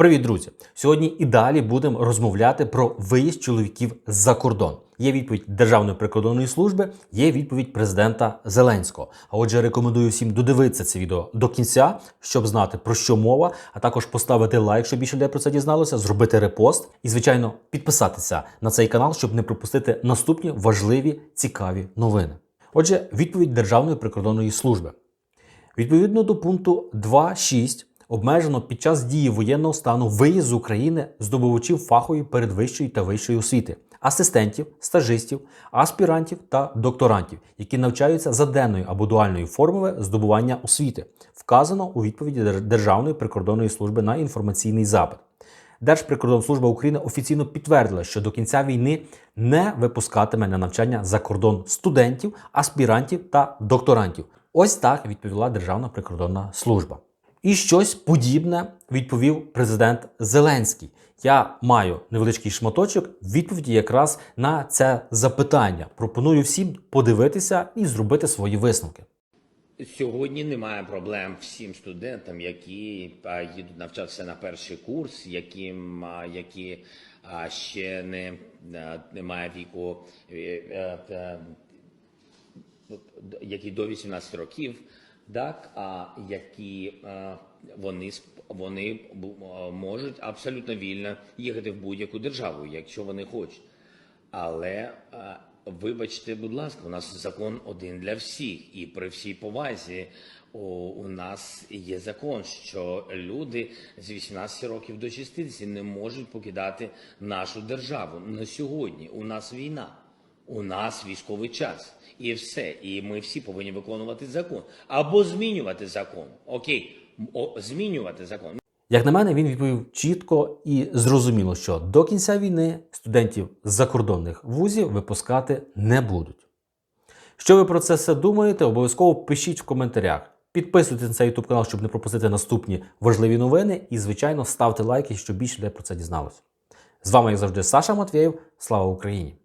Привіт, друзі! Сьогодні і далі будемо розмовляти про виїзд чоловіків за кордон. Є відповідь Державної прикордонної служби, є відповідь президента Зеленського. А отже, рекомендую всім додивитися це відео до кінця, щоб знати про що мова, а також поставити лайк, щоб більше людей про це дізналося, зробити репост і, звичайно, підписатися на цей канал, щоб не пропустити наступні важливі цікаві новини. Отже, відповідь Державної прикордонної служби. Відповідно до пункту 2.6 обмежено під час дії воєнного стану виїзд з України здобувачів фахової передвищої та вищої освіти, асистентів, стажистів, аспірантів та докторантів, які навчаються за денною або дуальною формою здобування освіти, вказано у відповіді Державної прикордонної служби на інформаційний запит. Держприкордонслужба України офіційно підтвердила, що до кінця війни не випускатиме на навчання за кордон студентів, аспірантів та докторантів. Ось так відповіла Державна прикордонна служба. І щось подібне відповів президент Зеленський. Я маю невеличкий шматочок відповіді якраз на це запитання. Пропоную всім подивитися і зробити свої висновки. Сьогодні немає проблем всім студентам, які їдуть навчатися на перший курс, яким які ще не немає віку, е, е, е, які до 18 років, так а які е, вони вони е, можуть абсолютно вільно їхати в будь-яку державу, якщо вони хочуть. Але е, вибачте, будь ласка, у нас закон один для всіх, і при всій повазі у нас є закон, що люди з 18 років до 60 не можуть покидати нашу державу. На сьогодні у нас війна, у нас військовий час, і все. І ми всі повинні виконувати закон або змінювати закон. Окей, о, змінювати закон. Як на мене, він відповів чітко і зрозуміло, що до кінця війни студентів з закордонних вузів випускати не будуть. Що ви про це все думаєте? Обов'язково пишіть в коментарях. Підписуйтесь на цей YouTube канал, щоб не пропустити наступні важливі новини. І, звичайно, ставте лайки, щоб більше людей про це дізналося. З вами, як завжди, Саша Матвєєв. Слава Україні!